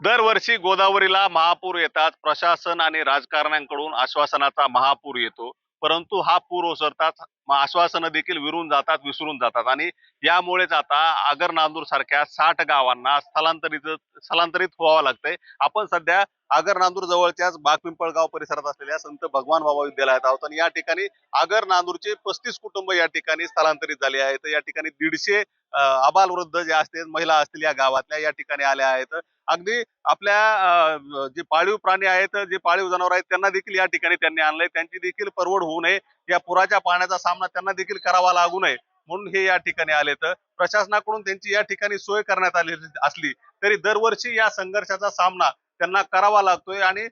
दरवर्षी गोदावरीला महापूर येतात. प्रशासन आणि राजकारण्यांकडून आश्वासनाचा महापूर येतो. परंतु हा पूर ओसरतात आश्वासनं देखील विरून जातात विसरून जातात. आणि यामुळेच आता आगर नांदूर सारख्या साठ गावांना स्थलांतरित स्थलांतरित व्हावं लागतंय. आपण सध्या आगर नांदूर जवळच्याच बागपिंपळगाव परिसरात असलेल्या संत भगवान बाबा विद्यालयात आहोत. आणि या ठिकाणी आगर नांदूरचे पस्तीस कुटुंब या ठिकाणी स्थलांतरित झाले आहेत. या ठिकाणी दीडशे अबाल वृद्ध जे असतील महिला असतील या गावातल्या या ठिकाणी आल्या आहेत. अगदी आपल्या जे पाळीव प्राणी आहेत जे पाळीव जनावर आहेत त्यांना देखील या ठिकाणी त्यांनी आणलंय. त्यांची देखील परवड होऊ नये. या पुराच्या पाण्याचा सामना त्यांना देखील करावा लागू नये म्हणून हे या ठिकाणी आले तर प्रशासनाकडून त्यांची या ठिकाणी सोय करण्यात आली असली तरी दरवर्षी या संघर्षाचा सामना त्यांना करावा लागतोय आणि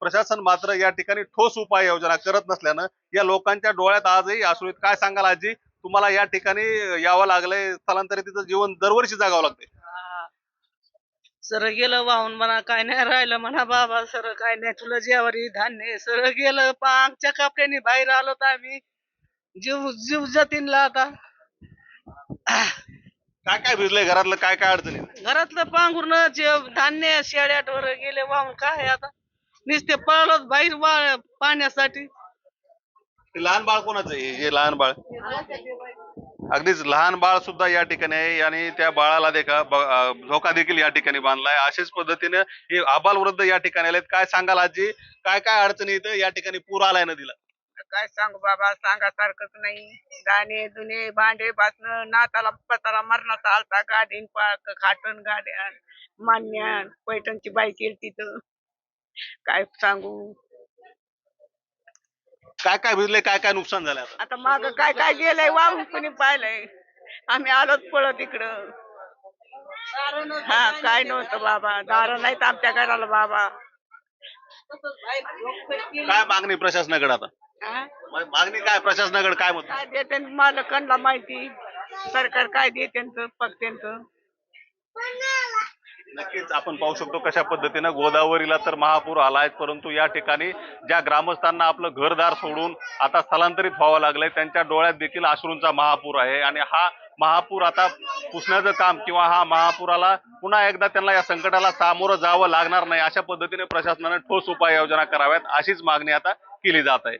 प्रशासन मात्र या ठिकाणी ठोस उपाययोजना करत नसल्यानं या लोकांच्या डोळ्यात आजही आसुळीत काय सांगाल आजी? तुम्हाला या ठिकाणी यावं लागलंय. स्थलांतरितीचं जीवन दरवर्षी जागावं लागतंय. सर गेलं वाहून म्हणा काय नाही राहिलं म्हणा बाबा सर काय नाही तुला जेवारी धान्य सर गेलं पांगच्या कपड्याने बाहेर आलो तर आम्ही. जीव जीव जतीनला आता. काय काय भिजलंय घरातलं? काय काय अडचणी घरातलं पांघरून जेव धान्य शेळ्याटवर गेले वाहून काय आता? नुसते पळत बाहेर वा- पाण्यासाठी. ते लहान बाळ कोणाचं आहे? हे लहान बाळ. अगदीच लहान बाळ सुद्धा या ठिकाणी आहे आणि त्या बाळाला देखा झोका देखील या ठिकाणी बांधलाय. अशाच पद्धतीने हे आबाल वृद्ध या ठिकाणी आलेत. काय सांगाल आजी? काय काय अडचणी इथं या ठिकाणी पूर आलाय नदीला? काय सांगू बाबा सांगासारखंच नाही. दाणे जुने भांडे बासन नाताला पताला मरणाचा आलता गाडीन पाक खाटण गाड्या मान्या पैठणची बाई केली तिथं काय सांगू? काय काय भिजले काय काय नुकसान झालं आता? आता माग काय काय गेलंय वाहून कुणी पाहिलंय. आम्ही आलोच पळत इकडं. हा काय नव्हतं बाबा. दार नाहीत आमच्या घराला बाबा. काय मागणी प्रशासनाकडे आता? हा? मा- मागणी काय प्रशासनाकडे काय मत काय देते मालकांना माहिती. सरकार काय देते पग त्यांचं नक्कीच आपण पाहू शकतो कशा पद्धतीनं गोदावरीला तर महापूर आलाय परंतु या ठिकाणी ज्या ग्रामस्थांना आपलं घरदार सोडून आता स्थलांतरित व्हावं लागलंय त्यांच्या डोळ्यात देखील अश्रूंचा महापूर आहे. आणि हा महापूर आता पुसण्याचं काम किंवा हा महापुराला पुन्हा एकदा त्यांना या संकटाला सामोरं जावं लागणार नाही अशा पद्धतीने प्रशासनाने ठोस उपाययोजना कराव्यात अशीच मागणी आता केली जात आहे.